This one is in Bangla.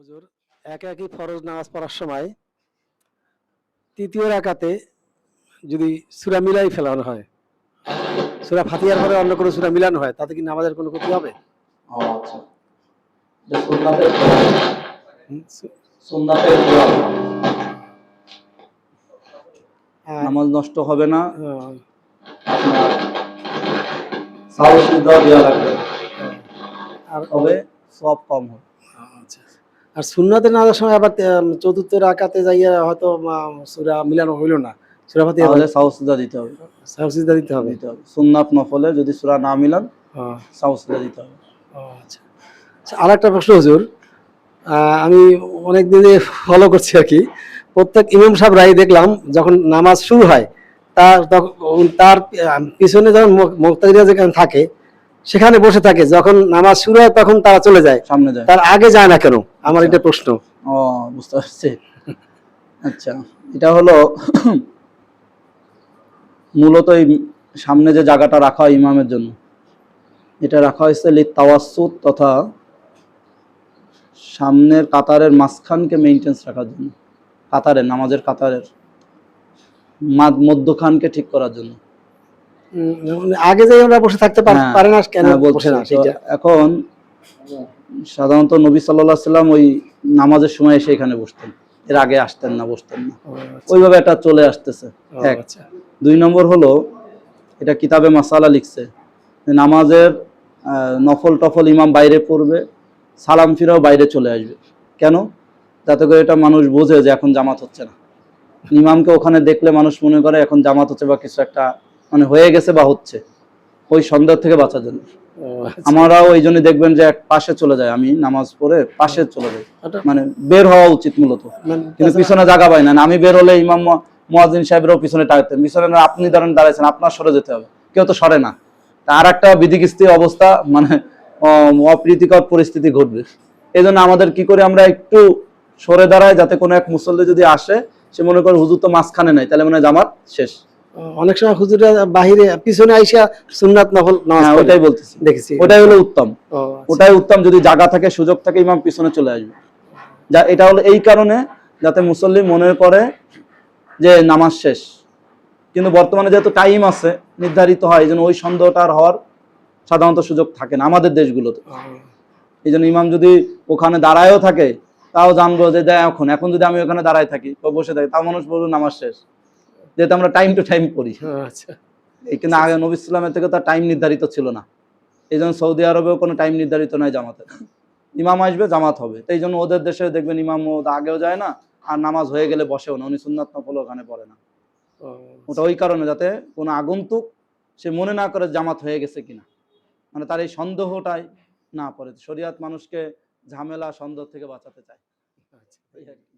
হুজুর একে একই ফরজ নামাজ পড়ার সময় তৃতীয় রাকাতে যদি সুরা মিলাই ফেলানো হয় সুরা ফাতিহার পরে অন্য কোনো সুরা মিলানো হয় তাতে কি নামাজের কোনো ক্ষতি হবে? আচ্ছা। নামাজ নষ্ট হবে না। না। আর তবে সব কম হবে। আচ্ছা। আর সুন্নাতে নামাজের সময় আবার চতুর্থ রাকাতে যাইয়া হয়তো সুরা মিলানো হইল না। সুরা ফাতিহা তাহলে সাউথ সুবিধা দিতে হবে। সাহসিদা দিতে হবে? দিতে হবে। সুন্নাত নফলে যদি সুরা না মিলান সুবিধা দিতে হবে। আচ্ছা। আচ্ছা আর একটা প্রশ্ন হুজুর। আমি অনেক দিনে ফলো করছি আর কি। প্রত্যেক ইমাম সাহেবরাই দেখলাম যখন নামাজ শুরু হয় তার তার পিছনে যখন মুক্তাদিরা যেখানে থাকে সেখানে বসে থাকে যখন নামাজ শুরু হয় তখন তারা চলে যায়। সামনে যায়। তার আগে যায় না কেন? আমার এটা প্রশ্ন। ও বুঝতে পারছি। আচ্ছা এটা হলো মূলত এই সামনে যে জায়গাটা রাখা হয় ইমামের জন্য। এটা রাখা হয়েছে লি তাওয়াসুত তথা সামনের কাতারের মাঝখানকে মেনটেন্স রাখার জন্য। কাতারের নামাজের কাতারের মধ্যখানকে ঠিক করার জন্য। আগে আমরা বসে থাকতে হ্যাঁ, পারে না কেন হ্যাঁ, বসে না সেটা? এখন সাধারণত নবী সাল্লাহ সাল্লাম ওই নামাজের সময় এসে এখানে বসতেন। এর আগে আসতেন না বসতেন না। আচ্ছা, ওইভাবে এটা চলে আসতেছে। এক। আচ্ছা। দুই নম্বর হলো এটা কিতাবে মাসালা লিখছে নামাজের নফল টফল ইমাম বাইরে পড়বে সালাম ফিরাও বাইরে চলে আসবে। কেন? যাতে করে এটা মানুষ বোঝে যে এখন জামাত হচ্ছে না। ইমামকে ওখানে দেখলে মানুষ মনে করে এখন জামাত হচ্ছে বা কিছু একটা মানে হয়ে গেছে বা হচ্ছে ওই সন্দেহ থেকে বাঁচার জন্য। আচ্ছা। আমরাও ওই জন্য দেখবেন যে এক পাশে চলে যায় আমি নামাজ পড়ে পাশে চলে যাই। মানে বের হওয়া উচিত মূলত। মানে কিন্তু পিছনে জায়গা পাই না। আমি বের হলে ইমাম মোয়াজিন সাহেবেরও পিছনে টাকতেন পিছনে আপনি ধরেন দাঁড়াইছেন আপনার সরে যেতে হবে। কেউ তো সরে না। আর একটা বিধিকিস্তি অবস্থা মানে অপ্রীতিকর পরিস্থিতি ঘটবে। এই জন্য আমাদের কি করে আমরা একটু সরে দাঁড়াই যাতে কোনো এক মুসল্লি যদি আসে সে মনে করে হুজুর তো মাঝখানে নাই তাহলে মনে হয় জামাত শেষ। অনেক সময় হুজুরা বাহিরে পিছনে আইসা সুন্নাত নফল নামাজ হ্যাঁ ওটাই বলতেছি। দেখেছি। ওটাই হলো উত্তম। আচ্ছা। ওটাই উত্তম যদি জায়গা থাকে সুযোগ থাকে ইমাম পিছনে চলে আসবে। যা এটা হলো এই কারণে যাতে মুসল্লি মনে করে যে নামাজ শেষ। কিন্তু বর্তমানে যেহেতু টাইম আছে নির্ধারিত হয় এই জন্য ওই সন্দেহটা আর হওয়ার সাধারণত সুযোগ থাকে না আমাদের দেশগুলোতে। এই জন্য ইমাম যদি ওখানে দাঁড়ায়ও থাকে তাও জানব যে দেয় এখন এখন যদি আমি ওখানে দাঁড়ায় থাকি বা বসে থাকি তাও মানুষ বলব নামাজ শেষ। যেহেতু আমরা টাইম টু টাইম পড়ি ও, আচ্ছা। কিন্তু আগে নবী ইসলামের থেকে তার টাইম নির্ধারিত ছিল না। এই জন্য সৌদি আরবেও কোনো টাইম নির্ধারিত নয় জামাতের। ইমাম আসবে জামাত হবে। তো এই জন্য ওদের দেশে দেখবেন ইমাম ও আগেও যায় না আর নামাজ হয়ে গেলে বসেও না। উনি সুন্নাত নফল ওখানে পড়ে না। ওটা ওই কারণে যাতে কোনো আগন্তুক সে মনে না করে জামাত হয়ে গেছে কিনা। মানে তার এই সন্দেহটাই না পড়ে। শরিয়াত মানুষকে ঝামেলা সন্দেহ থেকে বাঁচাতে চায়। আচ্ছা।